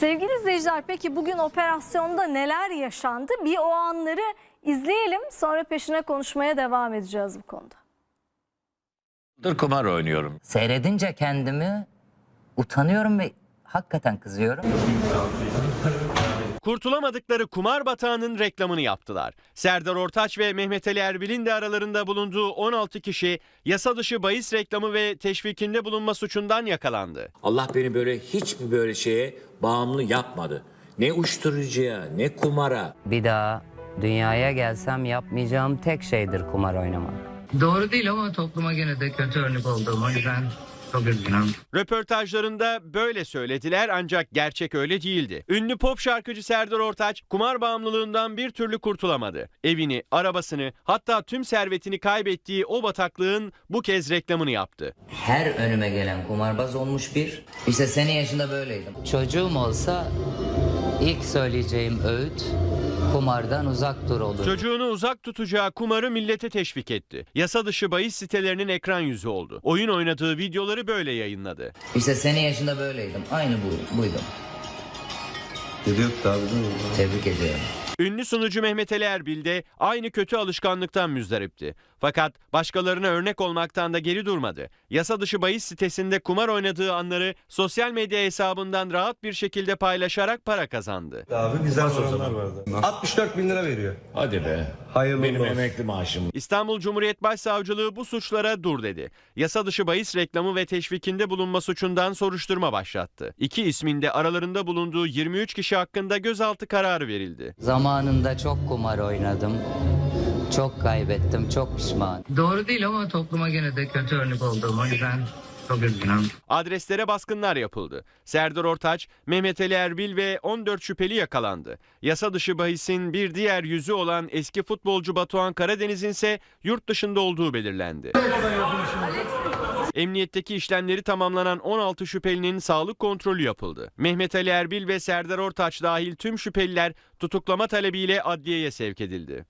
Sevgili izleyiciler peki bugün operasyonda neler yaşandı? Bir o anları izleyelim sonra peşine konuşmaya devam edeceğiz bu konuda. Dur kumar oynuyorum. Seyredince kendimi utanıyorum ve hakikaten kızıyorum. Kurtulamadıkları kumar batağının reklamını yaptılar. Serdar Ortaç ve Mehmet Ali Erbil'in de aralarında bulunduğu 16 kişi yasa dışı bahis reklamı ve teşvikinde bulunma suçundan yakalandı. Allah beni böyle hiçbir böyle şeye bağımlı yapmadı. Ne uyuşturucuya ne kumara. Bir daha dünyaya gelsem yapmayacağım tek şeydir kumar oynamak. Doğru değil ama topluma gene de kötü örnek olduğum o yüzden. Röportajlarında böyle söylediler ancak gerçek öyle değildi. Ünlü pop şarkıcı Serdar Ortaç kumar bağımlılığından bir türlü kurtulamadı. Evini, arabasını hatta tüm servetini kaybettiği o bataklığın bu kez reklamını yaptı. Her önüme gelen kumarbaz olmuş bir. İşte senin yaşında böyleydim. Çocuğum olsa ilk söyleyeceğim öğüt kumardan uzak dur olur. Çocuğunu uzak tutacağı kumarı millete teşvik etti. Yasa dışı bahis sitelerinin ekran yüzü oldu. Oyun oynadığı videoları böyle yayınladı. İşte senin yaşında böyleydim. Aynı bu, buydum. Da abi? Tebrik ediyorum. Ünlü sunucu Mehmet Ali Erbil de aynı kötü alışkanlıktan müzdaripti. Fakat başkalarına örnek olmaktan da geri durmadı. Yasa dışı bahis sitesinde kumar oynadığı anları sosyal medya hesabından rahat bir şekilde paylaşarak para kazandı. Abi güzel sorular vardı. 64 bin lira veriyor. Hadi be. Hayırlı Benim olsun. emekli maaşım. İstanbul Cumhuriyet Başsavcılığı bu suçlara dur dedi. Yasa dışı bahis reklamı ve teşvikinde bulunma suçundan soruşturma başlattı. İki isminde aralarında bulunduğu 23 kişi hakkında gözaltı kararı verildi. Zamanında çok kumar oynadım. Çok kaybettim, çok pişman. Doğru değil ama topluma gene de kötü örnek olduğum o yüzden Adreslere baskınlar yapıldı. Serdar Ortaç, Mehmet Ali Erbil ve 14 şüpheli yakalandı. Yasa dışı bahisin bir diğer yüzü olan eski futbolcu Batuhan Karadeniz'in ise yurt dışında olduğu belirlendi. Emniyetteki işlemleri tamamlanan 16 şüphelinin sağlık kontrolü yapıldı. Mehmet Ali Erbil ve Serdar Ortaç dahil tüm şüpheliler tutuklama talebiyle adliyeye sevk edildi.